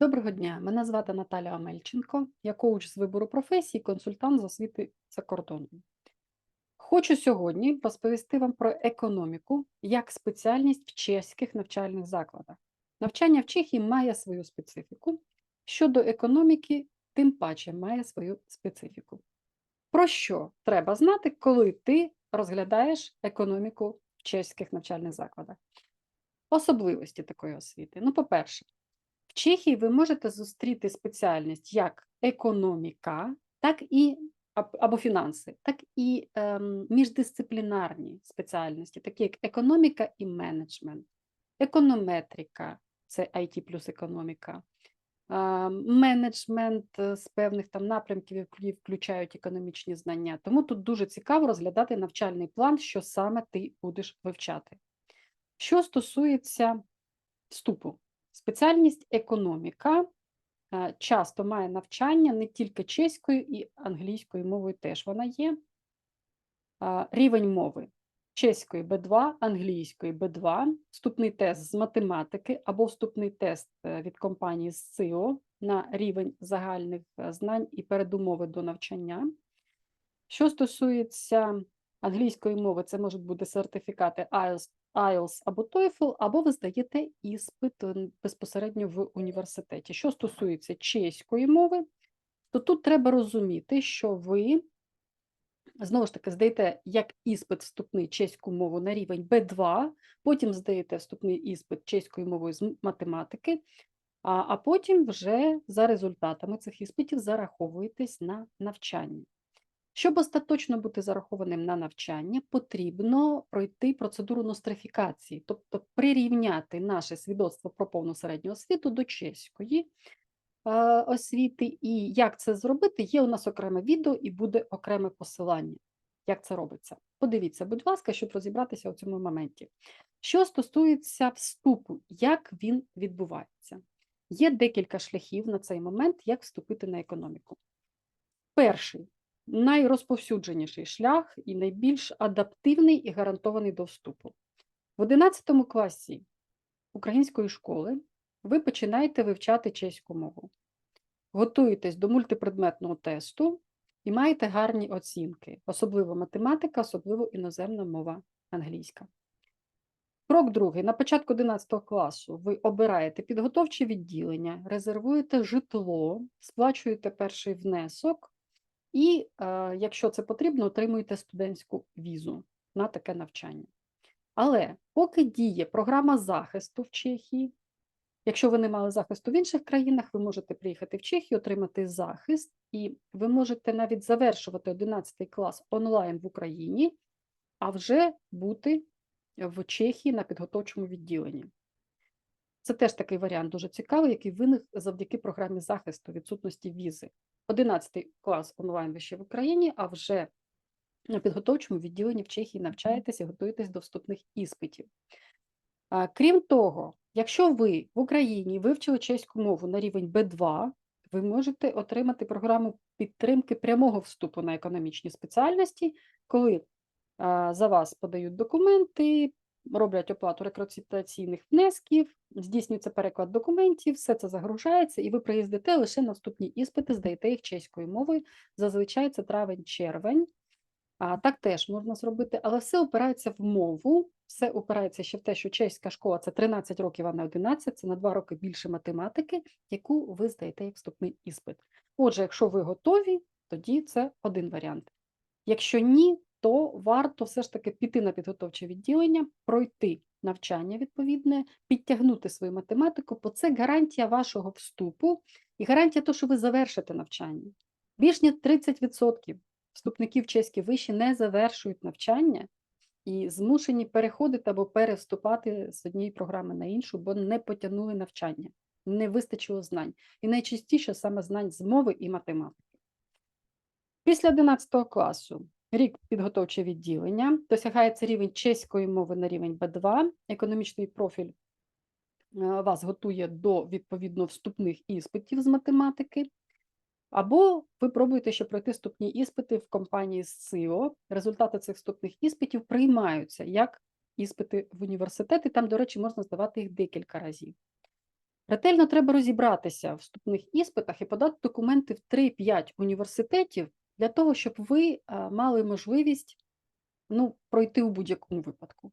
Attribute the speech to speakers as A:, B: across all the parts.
A: Доброго дня, мене звати Наталя Омельченко, я коуч з вибору професії, консультант з освіти за кордоном. Хочу сьогодні розповісти вам про економіку як спеціальність в чеських навчальних закладах. Навчання в Чехії має свою специфіку. Щодо економіки, тим паче має свою специфіку. Про що треба знати, коли ти розглядаєш економіку в чеських навчальних закладах? Особливості такої освіти. Ну, по-перше, Чехії ви можете зустріти спеціальність як економіка, так і або фінанси, так і ем, міждисциплінарні спеціальності, такі як економіка і менеджмент, економетрика це IT плюс економіка, а, менеджмент е, з певних там напрямків, які включають економічні знання. Тому тут дуже цікаво розглядати навчальний план, що саме ти будеш вивчати. Що стосується вступу, спеціальність економіка е, часто має навчання не тільки чеською і англійською мовою теж вона є. Рівень мови чеської Б2, англійської Б2, вступний тест з математики або вступний тест е, від компанії СЦИО на рівень загальних е, знань і передумови до навчання. Що стосується англійської мови, це можуть бути сертифікати IELTS, IELTS або TOEFL, або ви здаєте іспит е, безпосередньо в університеті. Що стосується чеської мови, то тут треба розуміти, що ви знову ж таки здаєте як іспит вступний чеську мову на рівень Б2, потім здаєте вступний іспит чеською мовою з математики, а потім вже за результатами цих іспитів зараховуєтесь на навчання. Щоб остаточно бути зарахованим на навчання, потрібно пройти процедуру нострифікації, тобто прирівняти наше свідоцтво про повну середню освіту до чеської е, освіти. І як це зробити, є у нас окреме відео і буде окреме посилання. Як це робиться? Подивіться, будь ласка, щоб розібратися у цьому моменті. Що стосується вступу, як він відбувається? Є декілька шляхів на цей момент, як вступити на економіку. Перший найрозповсюдженіший шлях і найбільш адаптивний і гарантований до вступу. В 11 класі української школи ви починаєте вивчати чеську мову, готуєтесь до мультипредметного тесту і маєте гарні оцінки, особливо математика, особливо іноземна мова англійська. Крок другий. На початку 11 класу ви обираєте підготовче відділення, резервуєте житло, сплачуєте перший внесок і, е, якщо це потрібно, отримуєте студентську візу на таке навчання. Але поки діє програма захисту в Чехії, якщо ви не мали захисту в інших країнах, ви можете приїхати в Чехію, отримати захист, і ви можете навіть завершувати 11 клас онлайн в Україні, а вже бути в Чехії на підготовчому відділенні. Це теж такий варіант дуже цікавий, який виник завдяки програмі захисту відсутності візи. 11 клас онлайн ви ще в Україні, а вже на підготовчому відділенні в Чехії навчаєтесь і готуєтесь до вступних іспитів. Крім того, якщо ви в Україні вивчили чеську мову на рівень Б2, ви можете отримати програму підтримки прямого вступу на економічні спеціальності, коли за вас подають документи, роблять оплату рекрутаційних внесків, здійснюється переклад документів, все це загружається, і ви приїздите лише на вступні іспити, здаєте їх чеською мовою. Зазвичай це травень-червень. А так теж можна зробити, але все опирається в мову, все опирається ще в те, що чеська школа це 13 років, а не 11, це на 2 роки більше математики, яку ви здаєте як вступний іспит. Отже, якщо ви готові, тоді це один варіант. Якщо ні, то варто все ж таки піти на підготовче відділення, пройти навчання відповідне, підтягнути свою математику, бо це гарантія вашого вступу і гарантія того, що ви завершите навчання. Більш ніж 30% вступників чеські виші не завершують навчання і змушені переходити або перевступати з однієї програми на іншу, бо не потягнули навчання, не вистачило знань. І найчастіше саме знань з мови і математики. Після 11 класу рік підготовче відділення, досягається рівень чеської мови на рівень Б2, економічний профіль е, вас готує до відповідно вступних іспитів з математики. Або ви пробуєте ще пройти вступні іспити в компанії СЦИО. Результати цих вступних іспитів приймаються як іспити в університети. Там, до речі, можна здавати їх декілька разів. Ретельно треба розібратися в вступних іспитах і подати документи в 3-5 університетів для того, щоб ви мали можливість ну, пройти у будь-якому випадку.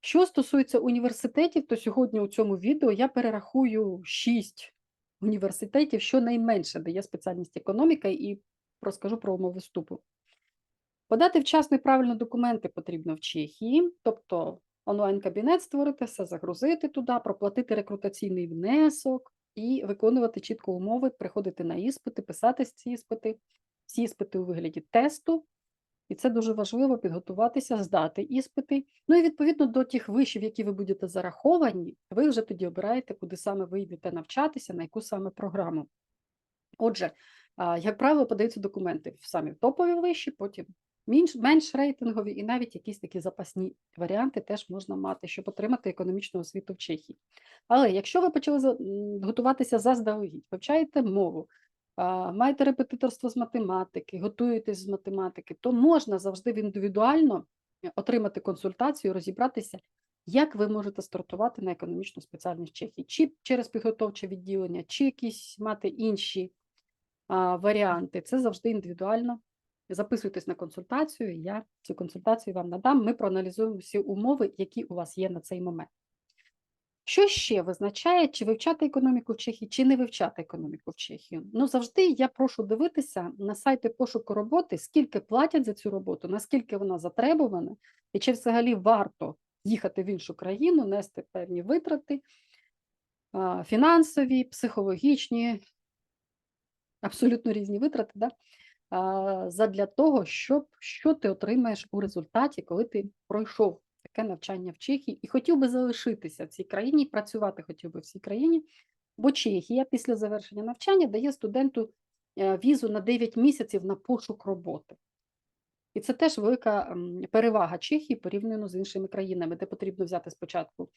A: Що стосується університетів, то сьогодні у цьому відео я перерахую 6 університетів, щонайменше, де є спеціальність економіка, і розкажу про умови вступу. Подати вчасно і правильно документи потрібно в Чехії, тобто онлайн-кабінет створити, все загрузити туди, проплатити рекрутаційний внесок і виконувати чітко умови, приходити на іспити, писати ці іспити, всі іспити у вигляді тесту. І це дуже важливо підготуватися, здати іспити. Ну і відповідно до тих вишів, які ви будете зараховані, ви вже тоді обираєте, куди саме ви йдете навчатися, на яку саме програму. Отже, як правило, подаються документи в топові виші, потім менш, рейтингові, і навіть якісь такі запасні варіанти теж можна мати, щоб отримати економічну освіту в Чехії. Але якщо ви почали готуватися заздалегідь, вивчаєте мову, маєте репетиторство з математики, готуєтесь з математики, то можна завжди індивідуально е, отримати консультацію, розібратися, як ви можете стартувати на економічну спеціальність Чехії, чи через підготовче відділення, чи якісь мати інші а, варіанти. Це завжди індивідуально. Записуйтесь на консультацію, я цю консультацію вам надам. Ми проаналізуємо всі умови, які у вас є на цей момент. Що ще визначає, чи вивчати економіку в Чехії, чи не вивчати економіку в Чехії? Ну, завжди я прошу дивитися на сайти пошуку роботи, скільки платять за цю роботу, наскільки вона затребувана, і чи взагалі варто їхати в іншу країну, нести певні витрати, фінансові, психологічні, абсолютно різні витрати, да? задля того, щоб що ти отримаєш у результаті, коли ти пройшов таке навчання в Чехії і хотів би залишитися в цій країні, працювати хотів би в цій країні, бо Чехія після завершення навчання дає студенту е, візу на 9 місяців на пошук роботи. І це теж велика перевага Чехії порівняно з іншими країнами, де потрібно взяти спочатку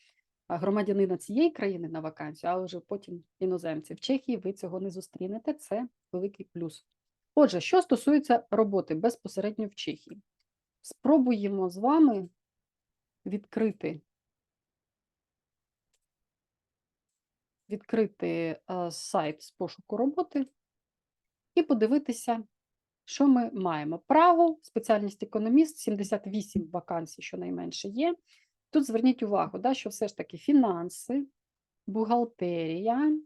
A: громадянина цієї країни на вакансію, а вже потім іноземців. В Чехії ви цього не зустрінете, це великий плюс. Отже, що стосується роботи безпосередньо в Чехії, спробуємо з вами відкрити, відкрити е, сайт з пошуку роботи і подивитися, що ми маємо. Право, спеціальність економіст, 78 вакансій, щонайменше є. Тут зверніть увагу, да, що все ж таки фінанси, бухгалтерія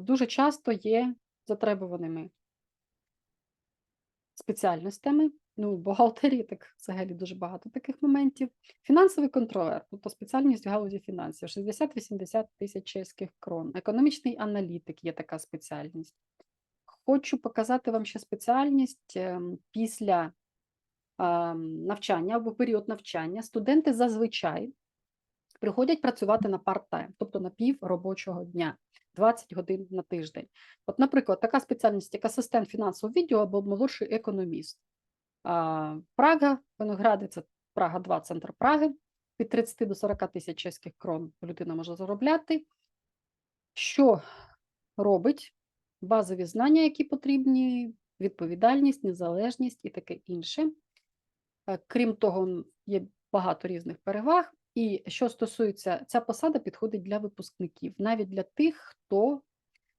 A: дуже часто є затребуваними спеціальностями. Ну, в бухгалтерії так взагалі дуже багато таких моментів. Фінансовий контролер, тобто спеціальність в галузі фінансів, 60-80 тисяч чеських крон. Економічний аналітик є така спеціальність. Хочу показати вам ще спеціальність ем, після ем, навчання або період навчання. Студенти зазвичай приходять працювати на парт-тайм, тобто на пів робочого дня, 20 годин на тиждень. От, наприклад, така спеціальність, як асистент фінансового відділу або молодший економіст. Прага, Виногради, це Прага 2, центр Праги. Від 30 до 40 тисяч чеських крон людина може заробляти. Що робить? Базові знання, які потрібні, відповідальність, незалежність і таке інше. Е, Крім того, є багато різних переваг. І що стосується, ця посада підходить для випускників, навіть для тих, хто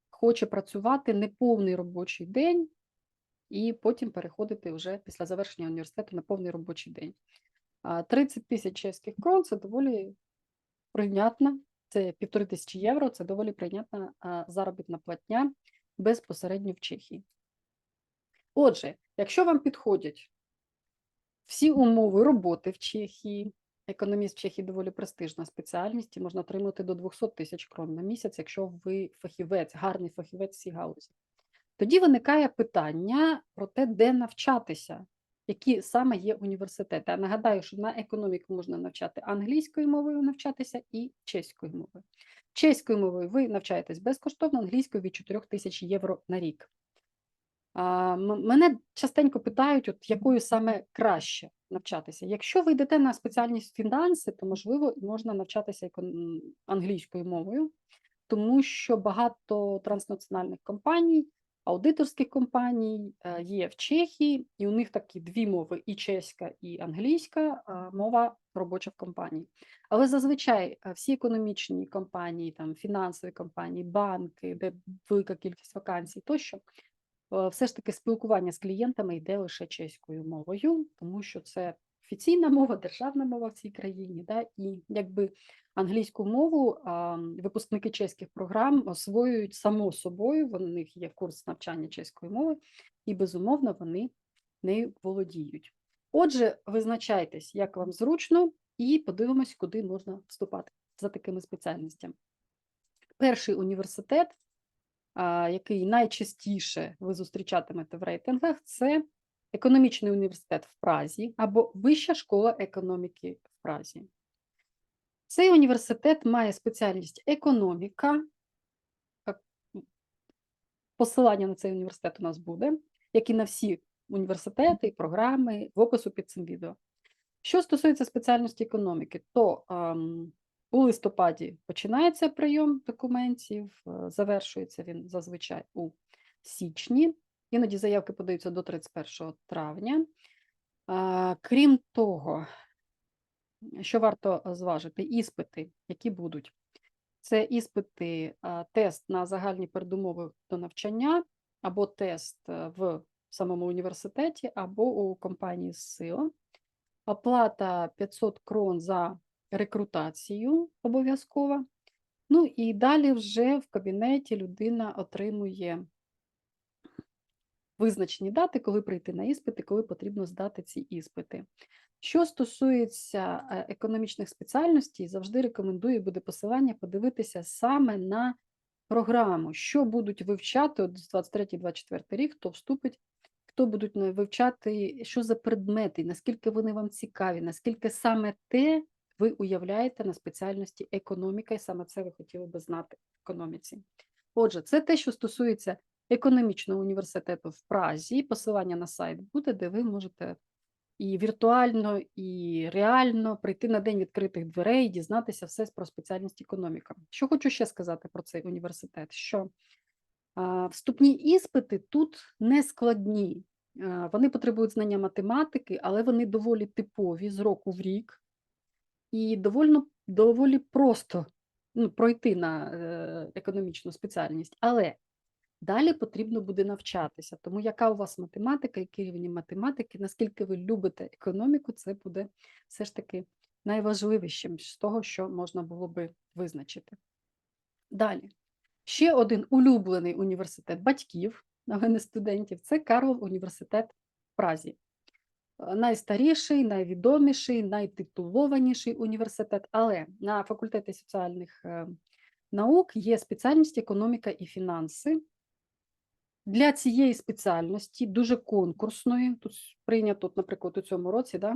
A: хоче працювати неповний робочий день і потім переходити вже після завершення університету на повний робочий день. 30 тисяч чеських крон це доволі прийнятна, це півтори тисячі євро, це доволі прийнятна заробітна платня безпосередньо в Чехії. Отже, якщо вам підходять всі умови роботи в Чехії, економіст в Чехії доволі престижна спеціальність, і можна отримати до 200 тисяч крон на місяць, якщо ви фахівець, гарний фахівець в цій галузі. Тоді виникає питання про те, де навчатися, які саме є університети. Я нагадаю, що на економіку можна навчати англійською мовою навчатися і чеською мовою. Чеською мовою ви навчаєтесь безкоштовно, англійською від 4 тисяч євро на рік. Мене частенько питають, от якою саме краще навчатися. Якщо ви йдете на спеціальність фінанси, то можливо можна навчатися англійською мовою, тому що багато транснаціональних компаній аудиторських компаній е, є в Чехії, і у них такі дві мови: і чеська, і англійська мова робоча в компанії. Але зазвичай е, всі економічні компанії, там фінансові компанії, банки, де велика кількість вакансій, тощо все ж таки спілкування з клієнтами йде лише чеською мовою, тому що це офіційна мова, державна мова в цій країні. Да? І якби англійську мову а, випускники чеських програм освоюють само собою, в них є курс навчання чеської мови, і безумовно вони нею володіють. Отже, визначайтесь, як вам зручно, і подивимось, куди можна вступати за такими спеціальностями. Перший університет, який найчастіше ви зустрічатимете в рейтингах, це економічний університет в Празі або Вища школа економіки в Празі. Цей університет має спеціальність економіка. Посилання на цей університет у нас буде, як і на всі університети і програми в опису під цим відео. Що стосується спеціальності економіки, то ем, у листопаді починається прийом документів, е, завершується він зазвичай у січні. Іноді заявки подаються до 31 травня. Крім того, що варто зважити, іспити, які будуть. Це іспити, тест на загальні передумови до навчання, або тест е, в самому університеті, або у компанії СИО. Оплата 500 крон за рекрутацію обов'язкова. Ну і далі вже в кабінеті людина отримує визначені дати, коли прийти на іспити, коли потрібно здати ці іспити. Що стосується е, економічних спеціальностей, завжди рекомендую буде посилання подивитися саме на програму, що будуть вивчати от з 23-24 рік, хто вступить, хто будуть вивчати, що за предмети, наскільки вони вам цікаві, наскільки саме те ви уявляєте на спеціальності економіка, і саме це ви хотіли би знати в економіці. Отже, це те, що стосується економічного університету в Празі. Посилання на сайт буде, де ви можете і віртуально, і реально прийти на день відкритих дверей і дізнатися все про спеціальність економіка. Що хочу ще сказати про цей університет? Що вступні іспити тут не складні. Вони потребують знання математики, але вони доволі типові з року в рік, і доволі, доволі просто ну, пройти на економічну спеціальність. Але Далі потрібно буде навчатися, тому яка у вас математика, який рівень математики, наскільки ви любите економіку, це буде все ж таки найважливішим з того, що можна було би визначити. Далі. Ще один улюблений університет батьків, але не студентів, це Карлов університет в Празі. Е, Найстаріший, найвідоміший, найтитулованіший університет, але на факультеті соціальних е, наук є спеціальність економіка і фінанси. Для цієї спеціальності, дуже конкурсної, тут прийнято, наприклад, у цьому році да,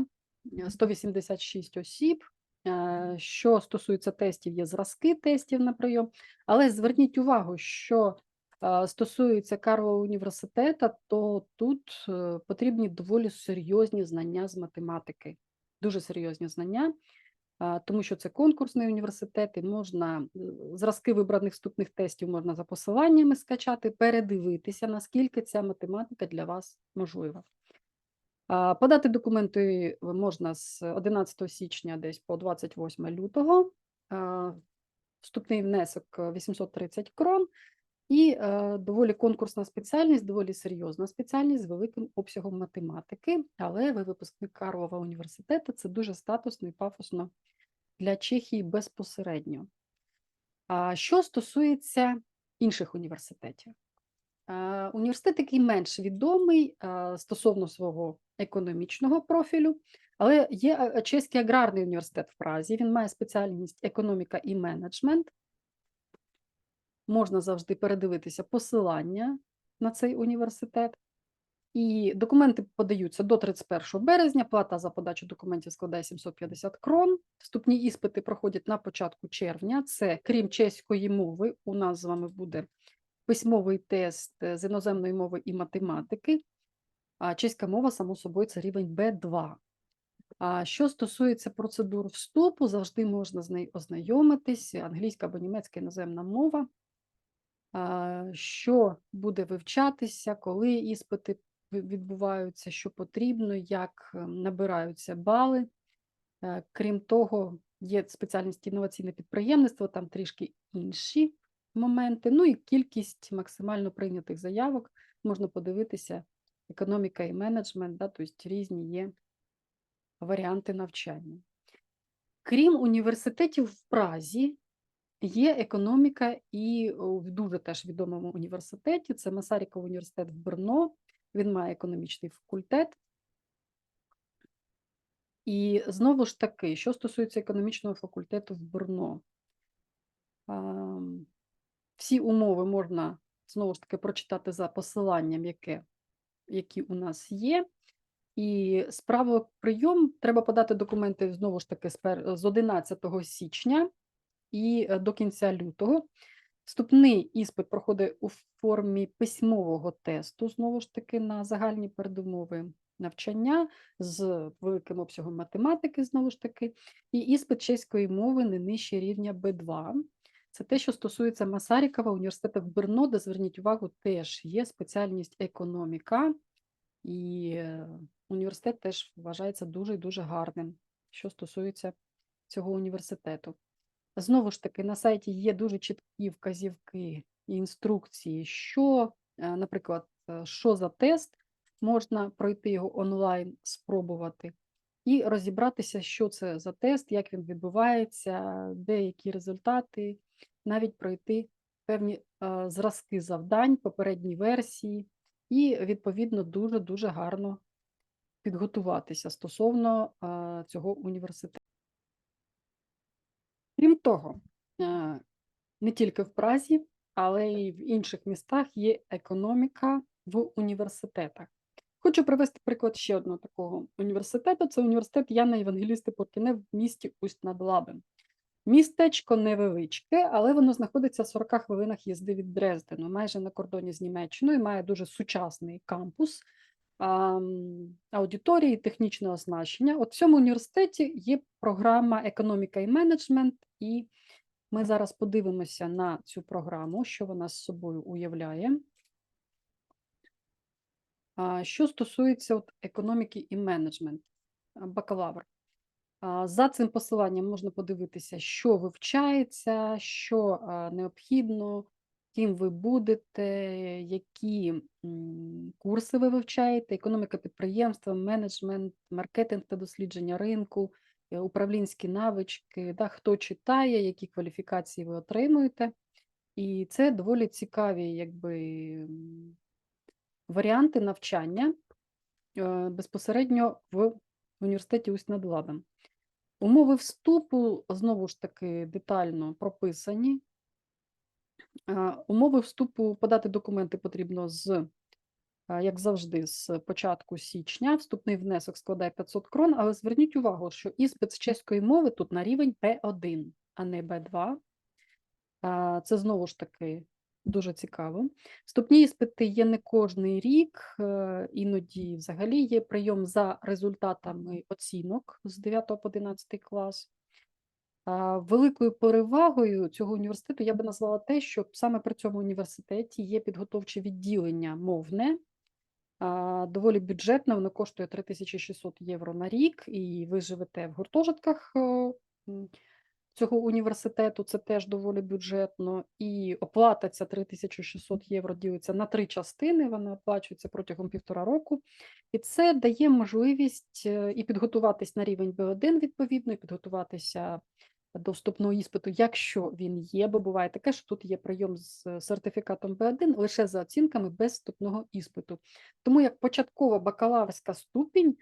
A: е, 186 осіб. Е, Що стосується тестів, є зразки тестів на прийом, але зверніть увагу, що е, стосується Карлова університету, то тут е, потрібні доволі серйозні знання з математики, дуже серйозні знання, тому що це конкурсний університет, і можна е, зразки вибраних вступних тестів можна за посиланнями скачати, передивитися, наскільки ця математика для вас можлива. Подати документи можна з 11 січня десь по 28 лютого. Вступний внесок е, 830 крон. І е, доволі конкурсна спеціальність, доволі серйозна спеціальність з великим обсягом математики, але ви випускник Карлова університету, це дуже статусно і пафосно для Чехії безпосередньо. А що стосується інших університетів, Е, університет, який менш відомий е, стосовно свого економічного профілю, але є Чеський аграрний університет в Празі. Він має спеціальність економіка і менеджмент. Можна завжди передивитися посилання на цей університет. І документи подаються до 31 березня. Плата за подачу документів складає 750 крон. Вступні іспити проходять на початку червня. Це крім чеської мови, у нас з вами буде письмовий тест е, з іноземної мови і математики. А чеська мова, само собою, це рівень Б2. А що стосується процедур вступу, завжди можна з нею ознайомитись. Англійська або німецька іноземна мова. Що буде вивчатися, коли іспити відбуваються, що потрібно, як е, набираються бали. Е, Крім того, є спеціальність інноваційне підприємництво, там трішки інші моменти. Ну і кількість максимально прийнятих заявок можна подивитися, економіка і менеджмент, да, тобто різні є варіанти навчання. Крім університетів в Празі, є економіка і в дуже теж відомому університеті. Це Масаріков університет в Брно. Він має економічний факультет. І знову ж таки, що стосується економічного факультету в Брно, всі умови можна знову ж таки прочитати за посиланням, яке, які у нас є. І справа прийом треба подати документи знову ж таки з 11 січня і е, до кінця лютого. Вступний іспит проходить у формі письмового тесту, знову ж таки, на загальні передумови навчання з великим обсягом математики, знову ж таки, і іспит чеської мови не нижче рівня Б2. Це те, що стосується Масарікова університету в Берно, де зверніть увагу, теж є спеціальність економіка, і е, університет теж вважається дуже і дуже гарним, що стосується цього університету. Знову ж таки, на сайті є дуже чіткі вказівки і інструкції, що, е, наприклад, е, що за тест, можна пройти його онлайн, спробувати, і розібратися, що це за тест, як він відбувається, де які результати, навіть пройти певні е, зразки завдань, попередні версії, і, відповідно, дуже-дуже гарно підготуватися стосовно цього університету. Того, е, не тільки в Празі, але й в інших містах є економіка в університетах. Хочу привести приклад ще одного такого університету. Це університет Яна Євангелісти Поркіне в місті Усть над Лабем. Містечко невеличке, але воно знаходиться в 40 хвилинах їзди від Дрездену, майже на кордоні з Німеччиною, має дуже сучасний кампус, аудиторії, технічне оснащення. От в цьому університеті є програма економіка і менеджмент, і ми зараз подивимося на цю програму, що вона з собою уявляє. Що стосується от економіки і менеджмент, бакалавр. За цим посиланням можна подивитися, що вивчається, що необхідно, ким ви будете, які курси ви вивчаєте, економіка підприємства, менеджмент, маркетинг та дослідження ринку, управлінські навички, да, хто читає, які кваліфікації ви отримуєте. І це доволі цікаві якби, варіанти навчання е, безпосередньо в університеті Усть над Лабем. Умови вступу знову ж таки детально прописані. Е, Умови вступу подати документи потрібно з, е, як завжди, з початку січня. Вступний внесок складає 500 крон, але зверніть увагу, що іспит з чеської мови тут на рівень П1, а не Б2. Е, Це знову ж таки дуже цікаво. Вступні іспити є не кожний рік, е, іноді взагалі є прийом за результатами оцінок з 9 по 11 клас. Великою перевагою цього університету я би назвала те, що саме при цьому університеті є підготовче відділення мовне, доволі бюджетне, воно коштує 3600 євро на рік, і ви живете в гуртожитках е, цього університету, це теж доволі бюджетно, і оплата ця 3600 євро ділиться на три частини, вона оплачується протягом півтора року, і це дає можливість е, і підготуватись на рівень B1 відповідно, і підготуватися до вступного іспиту, якщо він є, бо буває таке, що тут є прийом з е, сертифікатом B1 лише за оцінками без вступного іспиту. Тому як початкова бакалаврська ступінь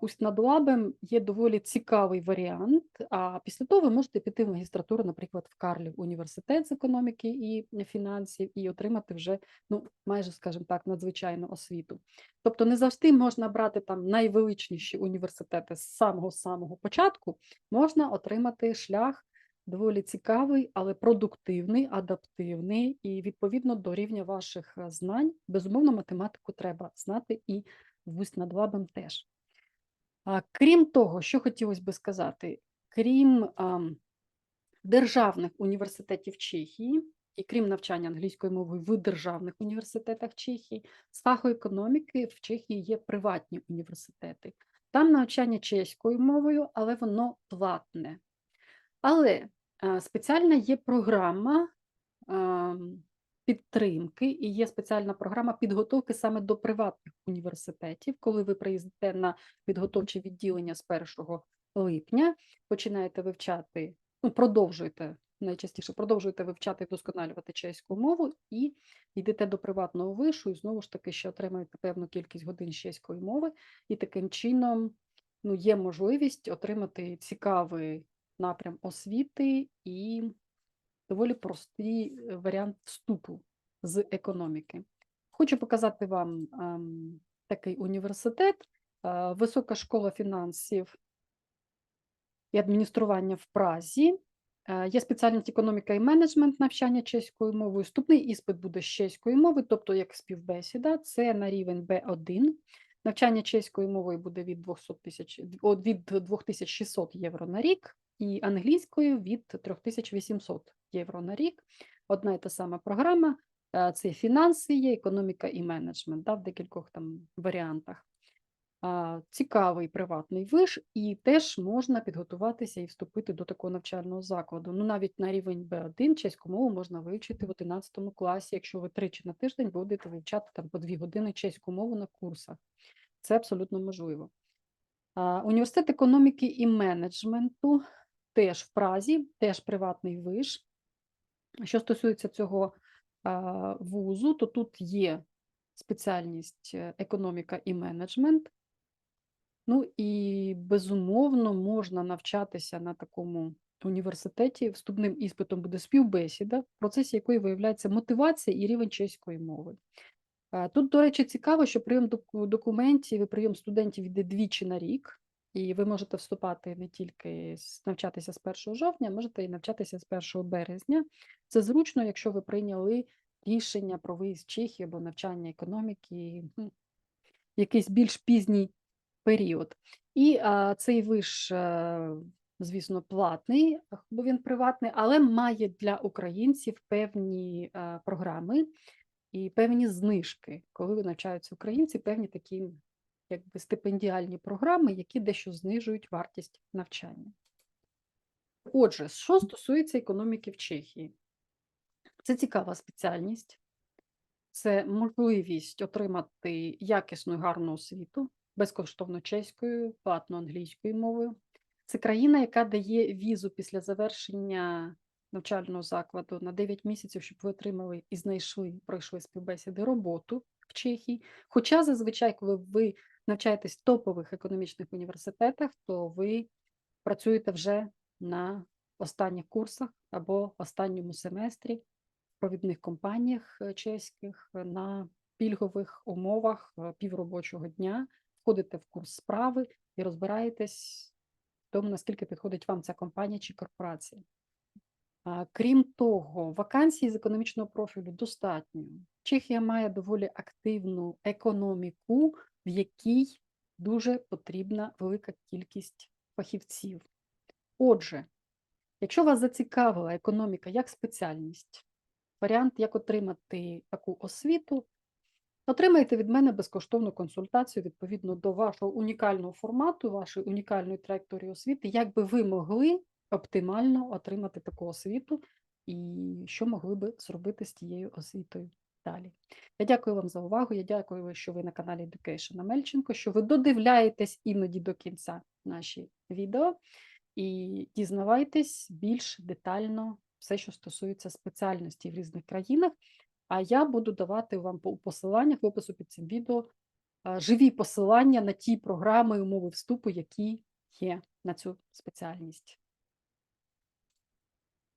A: Усть над Лабем є доволі цікавий варіант. А після того ви можете піти в магістратуру, наприклад, в Карлів університет з економіки і фінансів, і отримати вже, ну, майже, скажімо так, надзвичайну освіту. Тобто не завжди можна брати там найвеличніші університети з самого самого початку, можна отримати шлях доволі цікавий, але продуктивний, адаптивний, і відповідно до рівня ваших е, знань, безумовно, математику треба знати і вусть над лабом теж. А, Крім того, що хотілося би сказати, крім ам, державних університетів Чехії, і крім навчання англійською мовою в державних університетах Чехії, з фаху економіки в Чехії є приватні університети. Там навчання чеською мовою, але воно платне. Але е, спеціальна є програма ем, підтримки і є спеціальна програма підготовки саме до приватних університетів. Коли ви приїздите на підготовче відділення з 1 липня, починаєте вивчати, ну, продовжуєте найчастіше продовжуєте вивчати і вдосконалювати чеську мову і йдете до приватного вишу, і знову ж таки ще отримуєте певну кількість годин чеської мови, і таким чином ну, є можливість отримати цікавий напрям освіти і доволі простий е, варіант вступу з економіки. Хочу показати вам ем, такий університет, е, Висока школа фінансів і адміністрування в Празі. Е, Є спеціальність економіка і менеджмент навчання чеською мовою. Вступний іспит буде з чеської мови, тобто як співбесіда, це на рівень B1. Навчання чеською мовою буде від 200 тисяч від 2600 євро на рік, і англійською від 3800 євро на рік. Одна і та сама програма. е, Це фінанси, є економіка і менеджмент да, в декількох там варіантах. Цікавий приватний виш, і теж можна підготуватися і вступити до такого навчального закладу. Ну, навіть на рівень B1 чеську мову можна вивчити в 11 класі, якщо ви тричі на тиждень будете вивчати там по дві години чеську мову на курсах. Це абсолютно можливо. Університет економіки і менеджменту теж в Празі, теж приватний виш. Що стосується цього вузу, то тут є спеціальність е, економіка і менеджмент. Ну і безумовно можна навчатися на такому університеті. Вступним іспитом буде співбесіда, в процесі якої виявляється мотивація і рівень чеської мови. Тут, до речі, цікаво, що прийом доку- документів і прийом студентів йде двічі на рік, і ви можете вступати не тільки навчатися з 1 жовтня, можете і навчатися з 1 березня. Це зручно, якщо ви прийняли рішення про виїзд в Чехію або навчання економіки ну, якийсь більш пізній період. І а, цей виш, е, звісно, платний, бо він приватний, але має для українців певні е, програми і певні знижки, коли ви навчаються українці, певні такі якби стипендіальні програми, які дещо знижують вартість навчання. Отже, що стосується економіки в Чехії, це цікава спеціальність, це можливість отримати якісну і гарну освіту безкоштовно чеською, платно англійською мовою. Це країна, яка дає візу після завершення навчального закладу на 9 місяців, щоб ви отримали і знайшли, пройшли співбесіди роботу в Чехії. Хоча зазвичай, коли ви навчаєтесь в топових економічних університетах, то ви працюєте вже на останніх курсах або останньому семестрі в провідних компаніях е, чеських е, на пільгових умовах е, півробочого дня, входите в курс справи і розбираєтесь в тому, наскільки підходить вам ця компанія чи корпорація. Крім того, вакансій з економічного профілю достатньо. Чехія має доволі активну економіку, в якій дуже потрібна велика кількість фахівців. Отже, якщо вас зацікавила економіка як спеціальність, варіант, як отримати таку освіту, отримайте від мене безкоштовну консультацію відповідно до вашого унікального формату, вашої унікальної траєкторії освіти, як би ви могли оптимально отримати таку освіту і що могли би зробити з тією освітою далі. Я дякую вам за увагу. Я дякую, що ви на каналі Education Амельченко, що ви додивляєтесь іноді до кінця наші відео і дізнавайтесь більш детально все, що стосується спеціальності в різних країнах. А я буду давати вам у посиланнях в опису під цим відео живі посилання на ті програми і умови вступу, які є на цю спеціальність.